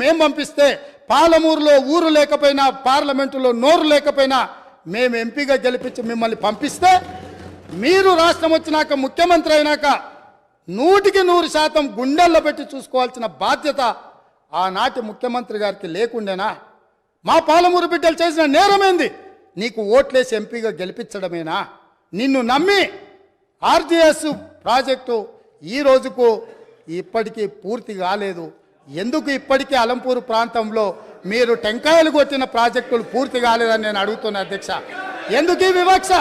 మేం పంపిస్తే పాలమూరులో ఊరు లేకపోయినా పార్లమెంటులో నోరు లేకపోయినా మేము ఎంపీగా గెలిపించి మిమ్మల్ని పంపిస్తే మీరు రాష్ట్రం వచ్చినాక ముఖ్యమంత్రి అయినాక నూటికి నూరు శాతం గుండెల్లో పెట్టి చూసుకోవాల్సిన బాధ్యత ఆనాటి ముఖ్యమంత్రి గారికి లేకుండేనా? మా పాలమూరు బిడ్డలు చేసిన నేరమేంది? నీకు ఓట్లేసి ఎంపీగా గెలిపించడమేనా? నిన్ను నమ్మి ఆర్జీఎస్ ప్రాజెక్టు ఈ రోజుకు ఇప్పటికీ పూర్తి కాలేదు. ఎందుకు ఇప్పటికీ అలంపూరు ప్రాంతంలో మీరు టెంకాయలు కొట్టిన ప్రాజెక్టులు పూర్తి కాలేదని నేను అడుగుతున్నా అధ్యక్ష. ఎందుకు ఈ వివక్ష?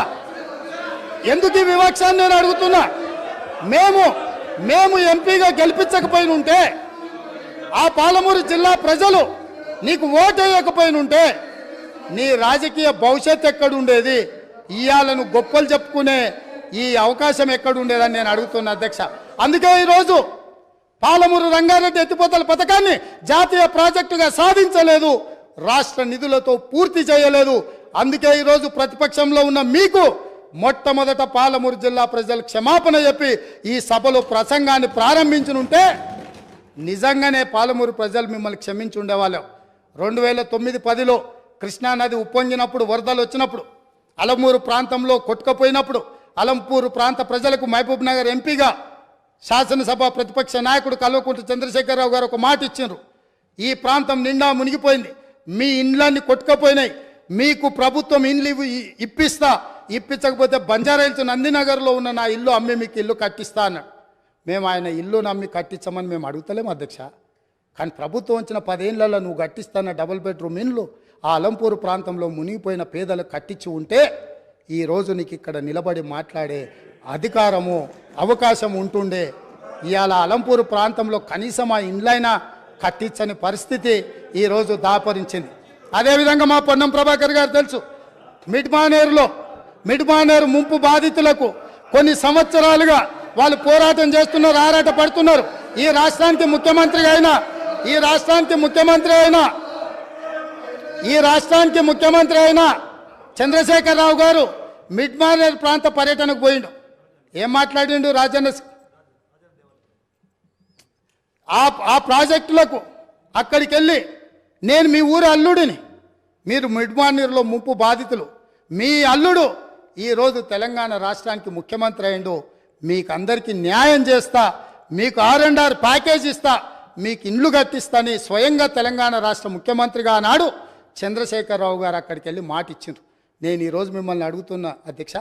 ఎందుకు ఈ వివక్ష అని నేను అడుగుతున్నా? మేము మేము ఎంపీగా గెలిపించకపోయిన ఉంటే ఆ పాలమూరు జిల్లా ప్రజలు నీకు ఓటేయకపోయినుంటే నీ రాజకీయ భవిష్యత్ ఎక్కడుండేది ఇయాలను గొప్పలు చెప్పుకునే ఈ అవకాశం ఎక్కడుండేదని నేను అడుగుతున్నా అధ్యక్ష. అందుకే ఈరోజు పాలమూరు రంగారెడ్డి ఎత్తిపోతల పథకాన్ని జాతీయ ప్రాజెక్టుగా సాధించలేదు. రాష్ట్ర నిధులతో పూర్తి చేయలేదు. అందుకే ఈరోజు ప్రతిపక్షంలో ఉన్న మీకు మొట్టమొదట పాలమూరు జిల్లా ప్రజలు క్షమాపణ చెప్పి ఈ సభలో ప్రసంగాన్ని ప్రారంభించనుంటే నిజంగానే పాలమూరు ప్రజలు మిమ్మల్ని క్షమించి ఉండేవాళ్ళం. రెండు వేల తొమ్మిది పదిలో కృష్ణానది ఉప్పొంగినప్పుడు వరదలు వచ్చినప్పుడు అలమూరు ప్రాంతంలో కొట్టుకపోయినప్పుడు అలంపూరు ప్రాంత ప్రజలకు మహబూబ్ నగర్ ఎంపీగా శాసనసభ ప్రతిపక్ష నాయకుడు కల్వకుంట్ల చంద్రశేఖరరావు గారు ఒక మాట ఇచ్చిండ్రు. ఈ ప్రాంతం నిండా మునిగిపోయింది. మీ ఇండ్లన్నీ కొట్టుకపోయినాయి. మీకు ప్రభుత్వం ఇండ్లు ఇప్పిస్తా. ఇప్పించకపోతే బంజారాయిల్స్ నందినగర్లో ఉన్న నా ఇల్లు అమ్మి మీకు ఇల్లు కట్టిస్తా అన్నాడు. మేము ఆయన ఇల్లు నమ్మి కట్టించమని మేము అడుగుతలేము అధ్యక్ష. కానీ ప్రభుత్వం వచ్చిన పదేళ్ళలో నువ్వు కట్టిస్తాన డబుల్ బెడ్రూమ్ ఇండ్లు ఆ అలంపూరు ప్రాంతంలో మునిగిపోయిన పేదలకు కట్టించి ఉంటే ఈ రోజు నీకు ఇక్కడ నిలబడి మాట్లాడే అధికారము అవకాశం ఉంటుండే. ఇవాళ అలంపూరు ప్రాంతంలో కనీసం ఆ ఇండ్లైనా కట్టించని పరిస్థితి ఈరోజు దాపరించింది. అదేవిధంగా మా పొన్నం ప్రభాకర్ గారు తెలుసు మిడ్మానేరులో మిడ్మానేరు ముంపు బాధితులకు కొన్ని సంవత్సరాలుగా వాళ్ళు పోరాటం చేస్తున్నారు ఆరాట పడుతున్నారు. ఈ రాష్ట్రానికి ముఖ్యమంత్రి అయినా ఈ రాష్ట్రానికి ముఖ్యమంత్రి అయినా ఈ రాష్ట్రానికి ముఖ్యమంత్రి అయినా చంద్రశేఖరరావు గారు మిడ్మానేర్ ప్రాంత పర్యటనకు పోయిండు. ఏం మాట్లాడిండు రాజన్న? ఆ ఆ ప్రాజెక్టులకు అక్కడికి వెళ్ళి నేను మీ ఊరు అల్లుడిని. మీరు మిడ్మానీర్లో ముంపు బాధితులు. మీ అల్లుడు ఈరోజు తెలంగాణ రాష్ట్రానికి ముఖ్యమంత్రి అయిండు. మీకు అందరికీ న్యాయం చేస్తా మీకు ఆర్ అండ్ ఆర్ ప్యాకేజ్ ఇస్తా మీకు ఇండ్లు కట్టిస్తాని స్వయంగా తెలంగాణ రాష్ట్ర ముఖ్యమంత్రిగా ఆనాడు చంద్రశేఖరరావు గారు అక్కడికి వెళ్ళి మాట ఇచ్చిండ్రు నేను ఈరోజు మిమ్మల్ని అడుగుతున్నా అధ్యక్ష.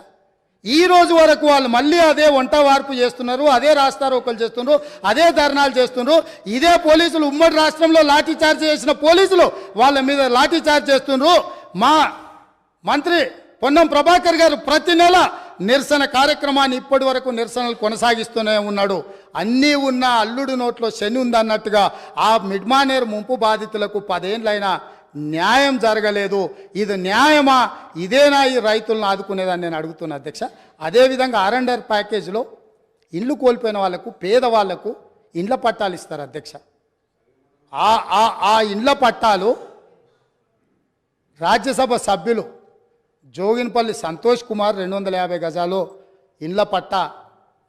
ఈ రోజు వరకు వాళ్ళు మళ్ళీ అదే వంట వార్పు చేస్తున్నారు అదే రాస్తారోకలు చేస్తున్నారు అదే ధర్నాలు చేస్తున్నారు. ఇదే పోలీసులు ఉమ్మడి రాష్ట్రంలో లాఠీ చార్జ్ చేసిన పోలీసులు వాళ్ళ మీద లాఠీ చార్జ్ చేస్తున్నారు. మా మంత్రి పొన్నం ప్రభాకర్ గారు ప్రతి నెల నిరసన కార్యక్రమాన్ని ఇప్పటి వరకు నిరసనలు కొనసాగిస్తూనే ఉన్నాడు. అన్నీ ఉన్న అల్లుడు నోట్లో శని ఉందన్నట్టుగా ఆ మిడ్మానేర్ ముంపు బాధితులకు పదేళ్ళైనా న్యాయం జరగలేదు. ఇది న్యాయమా? ఇదేనా ఈ రైతులను ఆదుకునేదని నేను అడుగుతున్నా అధ్యక్ష. అదేవిధంగా ఆర్ఎండర్ ప్యాకేజీలో ఇండ్లు కోల్పోయిన వాళ్ళకు పేదవాళ్ళకు ఇండ్ల పట్టాలు ఇస్తారు అధ్యక్ష. ఆ ఆ- ఆ ఇండ్ల పట్టాలు రాజ్యసభ సభ్యులు జోగినపల్లి సంతోష్ కుమార్ రెండు వందల యాభై గజాలు ఇండ్ల పట్ట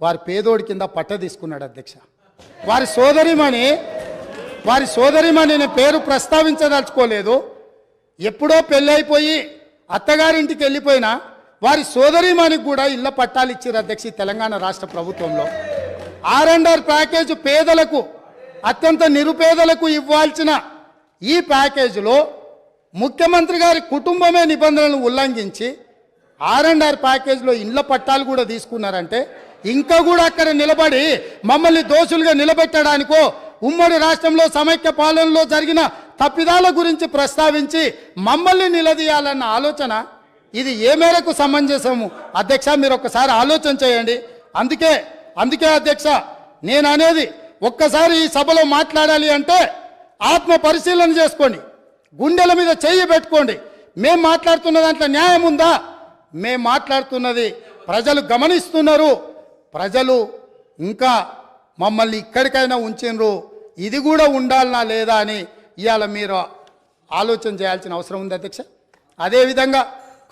వారి పేదోడి కింద పట్ట తీసుకున్నాడు అధ్యక్ష. వారి సోదరిమణి వారి సోదరిమణి నేను పేరు ప్రస్తావించదలుచుకోలేదు. ఎప్పుడో పెళ్ళైపోయి అత్తగారింటికి వెళ్ళిపోయినా వారి సోదరిమణికి కూడా ఇళ్ళ పట్టాలు ఇచ్చారు అధ్యక్ష తెలంగాణ రాష్ట్ర ప్రభుత్వంలో. ఆర్ అండ్ ఆర్ ప్యాకేజ్ పేదలకు అత్యంత నిరుపేదలకు ఇవ్వాల్సిన ఈ ప్యాకేజీలో ముఖ్యమంత్రి గారి కుటుంబమే నిబంధనలను ఉల్లంఘించి ఆర్ అండ్ ఆర్ ప్యాకేజ్లో ఇండ్ల పట్టాలు కూడా తీసుకున్నారంటే ఇంకా కూడా అక్కడ నిలబడి మమ్మల్ని దోషులుగా నిలబెట్టడానికో ఉమ్మడి రాష్ట్రంలో సమైక్య పాలనలో జరిగిన తప్పిదాల గురించి ప్రస్తావించి మమ్మల్ని నిలదీయాలన్న ఆలోచన ఇది ఏ మేరకు సమంజసము? అధ్యక్ష మీరు ఒక్కసారి ఆలోచన చేయండి. అందుకే అందుకే అధ్యక్ష నేను అనేది ఒక్కసారి ఈ సభలో మాట్లాడాలి అంటే ఆత్మ పరిశీలన చేసుకోండి. గుండెల మీద చెయ్యి పెట్టుకోండి. మేము మాట్లాడుతున్న దాంట్లో న్యాయం ఉందా? మేం మాట్లాడుతున్నది ప్రజలు గమనిస్తున్నారు. ప్రజలు ఇంకా మమ్మల్ని ఇక్కడికైనా ఉంచిండ్రు ఇది కూడా ఉండాలనా లేదా అని ఇవాళ మీరు ఆలోచన చేయాల్సిన అవసరం ఉంది అధ్యక్ష. అదేవిధంగా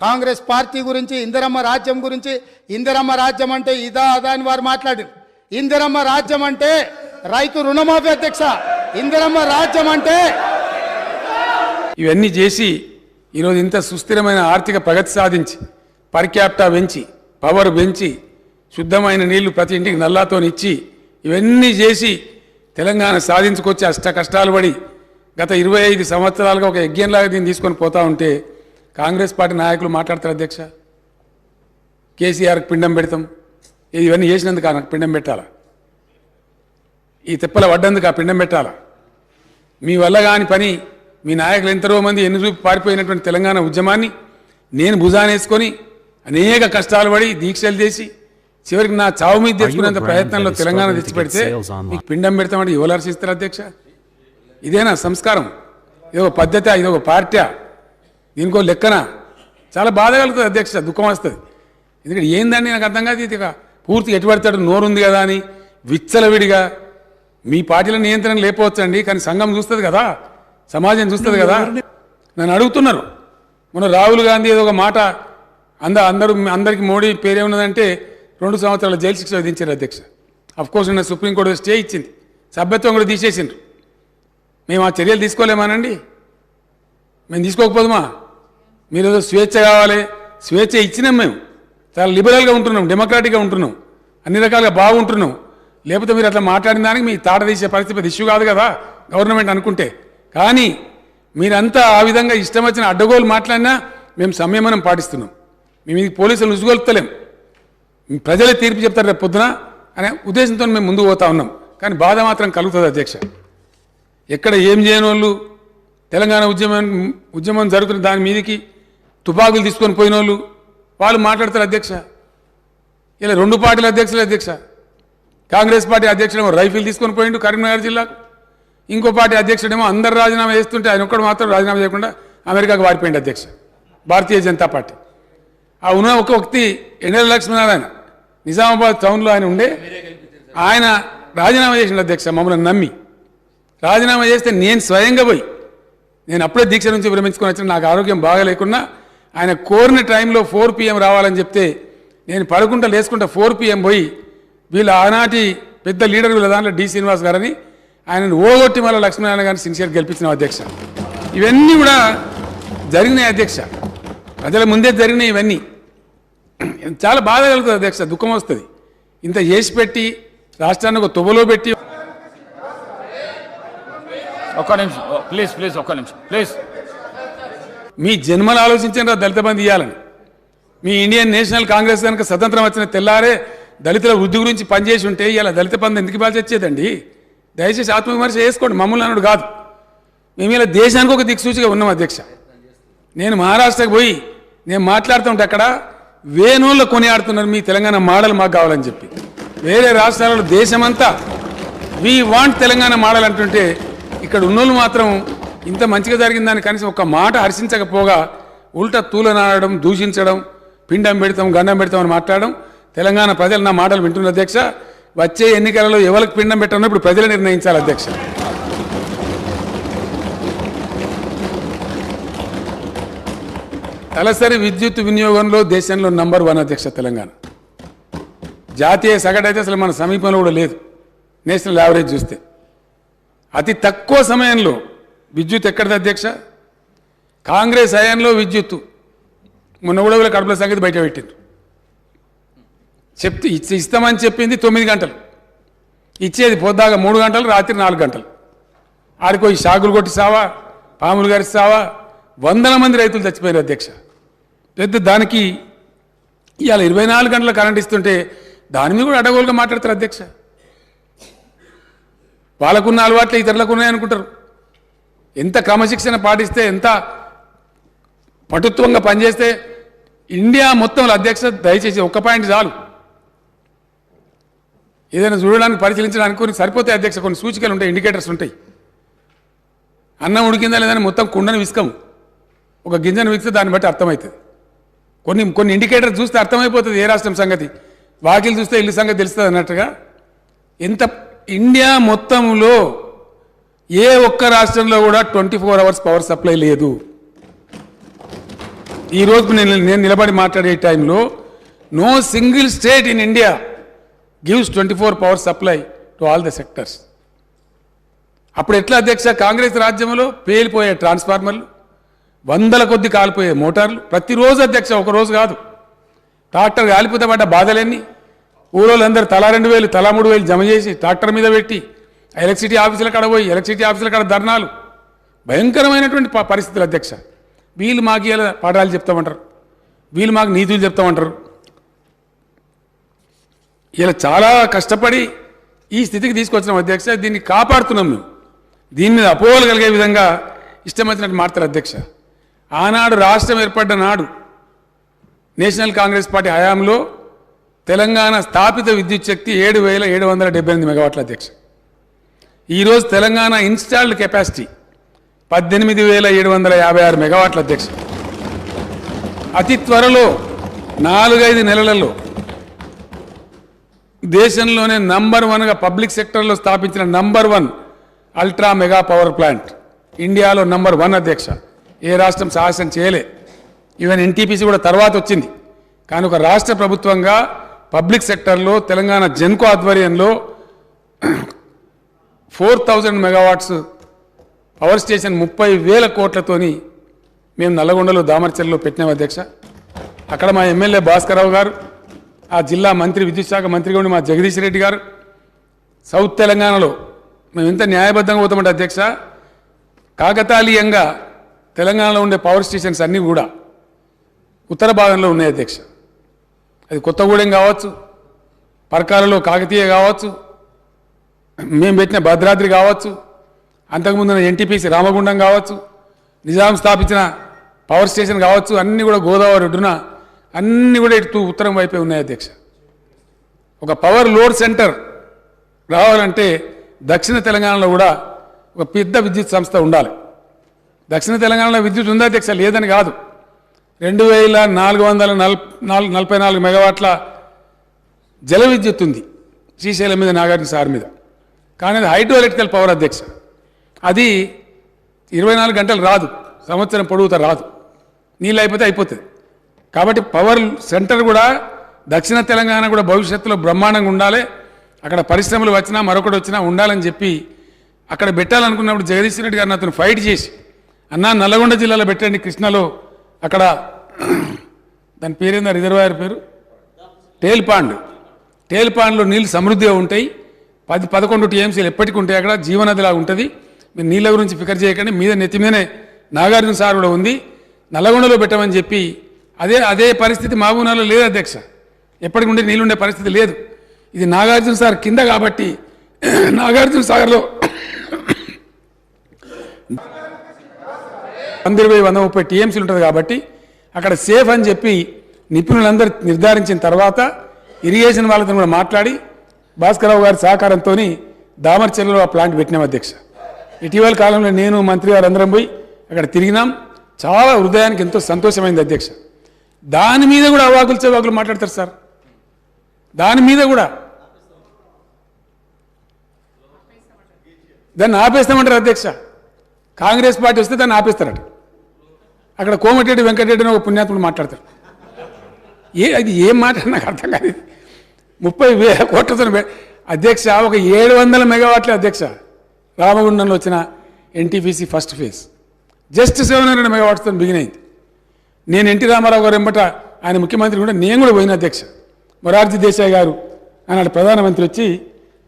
కాంగ్రెస్ పార్టీ గురించి ఇందిరమ్మ రాజ్యం గురించి ఇందిరమ్మ రాజ్యం అంటే ఇదా అదా అని వారు మాట్లాడారు. ఇందిరమ్మ రాజ్యం అంటే రైతు రుణమాఫీ అధ్యక్ష. ఇందిరమ్మ రాజ్యం అంటే ఇవన్నీ చేసి ఈరోజు ఇంత సుస్థిరమైన ఆర్థిక ప్రగతి సాధించి పర్ పెంచి పవర్ పెంచి శుద్ధమైన నీళ్ళు ప్రతి ఇంటికి నల్లాతోనిచ్చి ఇవన్నీ చేసి తెలంగాణ సాధించుకొచ్చి అష్ట కష్టాలు పడి గత ఇరవై ఐదు సంవత్సరాలుగా ఒక యజ్ఞంలాగా దీన్ని తీసుకొని పోతా ఉంటే కాంగ్రెస్ పార్టీ నాయకులు మాట్లాడతారు అధ్యక్ష. కేసీఆర్కి పిండం పెడతాం. ఇది ఇవన్నీ చేసినందుకు నాకు పిండం పెట్టాలా? ఈ తిప్పల పడ్డందుకు ఆ పిండం పెట్టాలా? మీ వల్ల కాని పని మీ నాయకులు ఎంతరో మంది ఎన్ని చూపి పారిపోయినటువంటి తెలంగాణ ఉద్యమాన్ని నేను భుజానేసుకొని అనేక కష్టాలు పడి దీక్షలు చేసి చివరికి నా చావు మీద తెచ్చుకునేంత ప్రయత్నంలో తెలంగాణ తెచ్చిపెడితే? మీకు పిండం పెడతామంటే ఎవరు హర్షిస్తారు అధ్యక్ష? ఇదేనా సంస్కారం? ఇదొక పద్ధత ఇదొక పార్టీ దీనికో లెక్కన? చాలా బాధ కలుగుతుంది అధ్యక్ష దుఃఖం వస్తుంది. ఎందుకంటే ఏందండి నాకు అర్థం కాదు ఇది పూర్తి ఎటుపడతాడు నోరుంది కదా అని విచ్చలవిడిగా మీ పార్టీల నియంత్రణ లేకపోవచ్చండి కానీ సంఘం చూస్తుంది కదా? సమాజం చూస్తుంది కదా? నన్ను అడుగుతున్నారు. మన రాహుల్ గాంధీ ఏదో ఒక మాట అంద అందరూ అందరికి మోడీ పేరే ఉన్నదంటే రెండు సంవత్సరాల జైలు శిక్ష విధించారు అధ్యక్ష. అఫ్ కోర్స్ నిన్న సుప్రీంకోర్టు స్టే ఇచ్చింది. సభ్యత్వం కూడా తీసేసిండ్రు. మేము ఆ చర్యలు తీసుకోలేమానండి? మేము తీసుకోకపోదుమా? మీరు ఏదో స్వేచ్ఛ కావాలి. స్వేచ్ఛ ఇచ్చినాం మేము. చాలా లిబరల్గా ఉంటున్నాం డెమోక్రాటిక్గా ఉంటున్నాం. అన్ని రకాలుగా బాగుంటున్నాం. లేకపోతే మీరు అట్లా మాట్లాడిన దానికి మీ తాట తీసే పరిస్థితి ఇష్యూ కాదు కదా గవర్నమెంట్ అనుకుంటే. కానీ మీరంతా ఆ విధంగా ఇష్టం వచ్చిన అడ్డగోలు మాట్లాడినా మేము సంయమనం పాటిస్తున్నాం. మేము ఇది పోలీసులు ఉసుగొలుపుతలేం ప్రజలే తీర్పు చెప్తారు రేపు పొద్దున అనే ఉద్దేశంతో మేము ముందుకు పోతా ఉన్నాం. కానీ బాధ మాత్రం కలుగుతుంది అధ్యక్ష. ఎక్కడ ఏం చేయని వాళ్ళు తెలంగాణ ఉద్యమం ఉద్యమం జరుగుతున్న దాని మీదకి తుపాకులు తీసుకొని పోయిన వాళ్ళు వాళ్ళు మాట్లాడతారు అధ్యక్ష. ఇలా రెండు పార్టీల అధ్యక్షులు అధ్యక్ష. కాంగ్రెస్ పార్టీ అధ్యక్షుడేమో రైఫిల్ తీసుకొని పోయిండు కరీంనగర్ జిల్లాకు. ఇంకో పార్టీ అధ్యక్షుడేమో అందరు రాజీనామా చేస్తుంటే ఆయన ఒక్కడు మాత్రం రాజీనామా చేయకుండా అమెరికాకు వారిపోయింది అధ్యక్ష. భారతీయ జనతా పార్టీ. ఆ ఉన్న ఒక వ్యక్తి ఎన్ఎల్ లక్ష్మీనారాయణ. నిజామాబాద్ టౌన్లో ఆయన ఉండే. ఆయన రాజీనామా చేసిన అధ్యక్ష మమ్మల్ని నమ్మి. రాజీనామా చేస్తే నేను స్వయంగా పోయి నేను అప్పుడే దీక్ష నుంచి విరమించుకొని వచ్చిన నాకు ఆరోగ్యం బాగాలేకున్నా ఆయన కోరిన టైంలో ఫోర్ పిఎం రావాలని చెప్తే నేను పడుకుంటా లేసుకుంటా ఫోర్ పిఎం పోయి వీళ్ళ ఆనాటి పెద్ద లీడర్ వీళ్ళ దాంట్లో డి శ్రీనివాస్ గారని ఆయనను ఓగొట్టి మళ్ళీ లక్ష్మీనారాయణ గారిని సిన్సియర్ గెలిపించిన అధ్యక్ష. ఇవన్నీ కూడా జరిగినాయి అధ్యక్ష. ప్రజల ముందే జరిగినాయి ఇవన్నీ. చాలా బాధ కలుగుతుంది అధ్యక్ష దుఃఖం వస్తుంది. ఇంత చేసి పెట్టి రాష్ట్రాన్ని ఒక తువ్వలో పెట్టి ఒక్క నిమిషం ప్లీజ్ ప్లీజ్ ఒక్క నిమిషం ప్లీజ్. మీ జన్మలు ఆలోచించారు దళిత బంధు ఇవ్వాలని మీ ఇండియన్ నేషనల్ కాంగ్రెస్ కనుక స్వతంత్రం వచ్చిన తెల్లారే దళితుల వృద్ధి గురించి పనిచేసి ఉంటే ఇలా దళిత బంధు ఎందుకు ఇవ్వాల్సి వచ్చేదండి? దయచేసి ఆత్మవిమర్శ చేసుకోండి మమ్మల్ని అన్నాడు కాదు. మేము ఇలా దేశానికి ఒక దిక్సూచిగా ఉన్నాం అధ్యక్ష. నేను మహారాష్ట్రకు పోయి నేను మాట్లాడుతుంటే అక్కడ వేణువులు కొనియాడుతున్నారు మీ తెలంగాణ మోడల్ మాకు కావాలని చెప్పి. వేరే రాష్ట్రాలలో దేశమంతా వి వాంట్ తెలంగాణ మోడల్ అంటుంటే ఇక్కడ ఉన్నోళ్ళు మాత్రం ఇంత మంచిగా జరిగిందని కనీసం ఒక మాట హర్షించకపోగా ఉల్టా తూలనాడడం దూషించడం పిండం పెడతాం గండం పెడతాం అని మాట్లాడడం తెలంగాణ ప్రజలు నా మాటలు వింటున్న అధ్యక్ష. వచ్చే ఎన్నికలలో ఎవరికి పిండం పెట్టాలో ఇప్పుడు ప్రజలు నిర్ణయించాలి అధ్యక్ష. తలసరి విద్యుత్ వినియోగంలో దేశంలో నంబర్ వన్ అధ్యక్ష తెలంగాణ. జాతీయ సగటు అయితే అసలు మన సమీపంలో కూడా లేదు. నేషనల్ యావరేజ్ చూస్తే. అతి తక్కువ సమయంలో విద్యుత్ ఎక్కడిది అధ్యక్ష? కాంగ్రెస్ హయాంలో విద్యుత్. మొన్న కూడా వీళ్ళ కడుపుల సంగతి బయట పెట్టింది చెప్తే ఇచ్చి ఇస్తామని చెప్పింది తొమ్మిది గంటలు. ఇచ్చేది పొద్దాక మూడు గంటలు రాత్రి నాలుగు గంటలు. ఆడికో ఈ షాకులు కొట్టి సావా పాములు గారి సావా వందల మంది రైతులు చచ్చిపోయారు అధ్యక్ష. లేదా దానికి ఇవాళ ఇరవై నాలుగు గంటల కరెంట్ ఇస్తుంటే దాని మీద కూడా అడగోలుగా మాట్లాడతారు అధ్యక్ష. వాళ్ళకున్న అలవాట్లు ఇతరులకు ఉన్నాయనుకుంటారు ఎంత క్రమశిక్షణ పాటిస్తే ఎంత పటుత్వంగా పనిచేస్తే ఇండియా మొత్తంలో అధ్యక్ష దయచేసి ఒక్క పాయింట్ చాలు. ఏదైనా చూడడానికి పరిశీలించడానికి కొన్ని సరిపోతాయి అధ్యక్ష కొన్ని సూచికలు ఉంటాయి ఇండికేటర్స్ ఉంటాయి. అన్నం ఉడికిందా లేదని మొత్తం కుండను విసుకము ఒక గింజను విసితే దాన్ని బట్టి అర్థమవుతుంది. కొన్ని కొన్ని ఇండికేటర్ చూస్తే అర్థమైపోతుంది ఏ రాష్ట్రం సంగతి. వాకిలు చూస్తే ఇల్లు సంగతి తెలుస్తుంది అన్నట్టుగా. ఎంత ఇండియా మొత్తంలో ఏ ఒక్క రాష్ట్రంలో కూడా twenty four hours power supply లేదు. ఈ రోజు నేను నేను నిలబడి మాట్లాడే టైంలో no single state in India gives twenty four power supply to all the sectors. అప్పుడు ఎట్లా అధ్యక్ష కాంగ్రెస్ రాజ్యంలో పేలిపోయే ట్రాన్స్ఫార్మర్లు వందల కొద్ది కాలిపోయే మోటార్లు. ప్రతిరోజు అధ్యక్ష ఒకరోజు కాదు. ట్రాక్టర్ కాలిపోతే పడ్డ బాధలన్నీ? ఊరోళ్ళందరూ తలా రెండు వేలు తలా మూడు వేలు జమ చేసి ట్రాక్టర్ మీద పెట్టి ఎలక్ట్రిసిటీ ఆఫీసుల కాడ పోయి ఎలక్ట్రిసిటీ ఆఫీసుల కాడ ధర్నాలు. భయంకరమైనటువంటి పరిస్థితులు అధ్యక్ష. వీళ్ళు మాకు ఇలా పాఠాలు చెప్తామంటారు. వీళ్ళు మాకు నీతులు చెప్తామంటారు. ఇలా చాలా కష్టపడి ఈ స్థితికి తీసుకొచ్చిన అధ్యక్ష. దీన్ని కాపాడుతున్నాం మేము. దీని మీద అపోహలు కలిగే విధంగా ఇష్టం వచ్చినట్టు మాడతారు అధ్యక్ష. ఆనాడు రాష్ట్రం ఏర్పడ్డ నాడు నేషనల్ కాంగ్రెస్ పార్టీ హయాంలో తెలంగాణ స్థాపిత విద్యుత్ శక్తి ఏడు వేల ఏడు వందల డెబ్బై ఎనిమిది మెగావాట్ల అధ్యక్ష. ఈరోజు తెలంగాణ ఇన్స్టాల్డ్ కెపాసిటీ పద్దెనిమిది వేల ఏడు వందల యాభై ఆరు మెగావాట్ల అధ్యక్ష. అతి త్వరలో నాలుగైదు నెలలలో దేశంలోనే నంబర్ వన్గా పబ్లిక్ సెక్టర్లో స్థాపించిన number one ultra mega power plant ఇండియాలో నంబర్ వన్ అధ్యక్ష. ఏ రాష్ట్రం సాహసం చేయలే. ఈవెన్ ఎన్టీపీసీ కూడా తర్వాత వచ్చింది. కానీ ఒక రాష్ట్ర ప్రభుత్వంగా పబ్లిక్ సెక్టర్లో తెలంగాణ జెన్కో ఆధ్వర్యంలో four thousand megawatts power station ముప్పై వేల కోట్లతోని మేము నల్లగొండలో దామర్చల్లో పెట్టినాం అధ్యక్ష. అక్కడ మా ఎమ్మెల్యే భాస్కరరావు గారు ఆ జిల్లా మంత్రి విద్యుత్ శాఖ మంత్రిగా ఉండి మా జగదీష్ రెడ్డి గారు. సౌత్ తెలంగాణలో మేము ఎంత న్యాయబద్ధంగా పోతామంటే అధ్యక్ష కాకతాళీయంగా తెలంగాణలో ఉండే పవర్ స్టేషన్స్ అన్నీ కూడా ఉత్తర భాగంలో ఉన్నాయి అధ్యక్ష. అది కొత్తగూడెం కావచ్చు పరకాలలో కాకతీయ కావచ్చు మేము పెట్టిన భద్రాద్రి కావచ్చు అంతకుముందు ఎన్టీపీసీ రామగుండం కావచ్చు నిజాం స్థాపించిన పవర్ స్టేషన్ కావచ్చు అన్నీ కూడా గోదావరి ఒడ్డున అన్నీ కూడా ఇటు ఉత్తరం వైపే ఉన్నాయి అధ్యక్ష. ఒక పవర్ లోడ్ సెంటర్ రావాలంటే దక్షిణ తెలంగాణలో కూడా ఒక పెద్ద విద్యుత్ సంస్థ ఉండాలి. దక్షిణ తెలంగాణలో విద్యుత్ ఉందా అధ్యక్ష లేదని కాదు. రెండు వేల నాలుగు వందల నల్ నాలుగు నలభై నాలుగు మెగావాట్ల జల విద్యుత్ ఉంది శ్రీశైలం మీద నాగార్జున సార్ మీద. కానీ అది హైడ్రో ఎలక్ట్రికల్ పవర్ అధ్యక్ష. అది ఇరవై నాలుగు గంటలు రాదు. సంవత్సరం పొడుగుతా రాదు. నీళ్ళు అయిపోతే అయిపోతుంది కాబట్టి పవర్ సెంటర్ కూడా దక్షిణ తెలంగాణ కూడా భవిష్యత్తులో బ్రహ్మాండంగా ఉండాలి. అక్కడ పరిశ్రమలు వచ్చినా మరొకటి వచ్చినా ఉండాలని చెప్పి అక్కడ పెట్టాలనుకున్నప్పుడు జగదీశ్వర రెడ్డి గారిని అతను ఫైట్ చేసి అన్నా నల్గొండ జిల్లాలో పెట్టండి కృష్ణలో. అక్కడ దాని పేరేందా? రిజర్వాయర్ పేరు? టేల్ పాండ్ టేల్ పాండ్లో నీళ్ళు సమృద్ధిగా ఉంటాయి. పది పదకొండు టీఎంసీలు ఎప్పటికీ ఉంటాయి అక్కడ. జీవనదిలా ఉంటుంది. మీరు నీళ్ళ గురించి ఫికర్ చేయకండి. మీద నెత్తి మీదనే నాగార్జున సార్ కూడా ఉంది. నల్లగొండలో పెట్టమని చెప్పి అదే అదే పరిస్థితి మహబూబ్నగర్లో లేదు అధ్యక్ష. ఎప్పటికి ఉండే నీళ్ళు ఉండే పరిస్థితి లేదు. ఇది నాగార్జున సార్ కింద కాబట్టి నాగార్జున సాగర్లో వంద ఇరవై వంద ముప్పై టీఎంసీలు ఉంటుంది కాబట్టి అక్కడ సేఫ్ అని చెప్పి నిపుణులందరూ నిర్ధారించిన తర్వాత ఇరిగేషన్ వాళ్ళతో కూడా మాట్లాడి భాస్కరరావు గారి సహకారంతో దామర్చెల్లలో ఆ ప్లాంట్ పెట్టినాం అధ్యక్ష. ఇటీవల కాలంలో నేను మంత్రి గారు అందరం పోయి అక్కడ తిరిగినాం. చాలా హృదయానికి ఎంతో సంతోషమైంది అధ్యక్ష. దాని మీద కూడా అవాకులు చెవాకులు మాట్లాడతారు సార్. దాని మీద కూడా. దాన్ని ఆపేస్తామంటారు అధ్యక్ష? కాంగ్రెస్ పార్టీ వస్తే దాన్ని ఆపేస్తారట. అక్కడ కోమటిరెడ్డి వెంకటరెడ్డి అని ఒక పుణ్యాత్ముడు మాట్లాడతారు ఏ అది ఏం మాట నాకు అర్థం కాదు ముప్పై వేల కోట్లతో అధ్యక్ష ఒక ఏడు వందల మెగావాట్ల అధ్యక్ష. రామగుండంలో వచ్చిన NTPC first phase. Just seven hundred మెగావాట్స్తో begin అయింది. నేను ఎన్టీ రామారావు గారు ఎంబట ఆయన ముఖ్యమంత్రి కూడా నేను కూడా పోయిన అధ్యక్ష. మొరార్జీ దేశాయ్ గారు ఆనాడు ప్రధానమంత్రి వచ్చి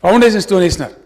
ఫౌండేషన్ స్టోన్ వేసినారు.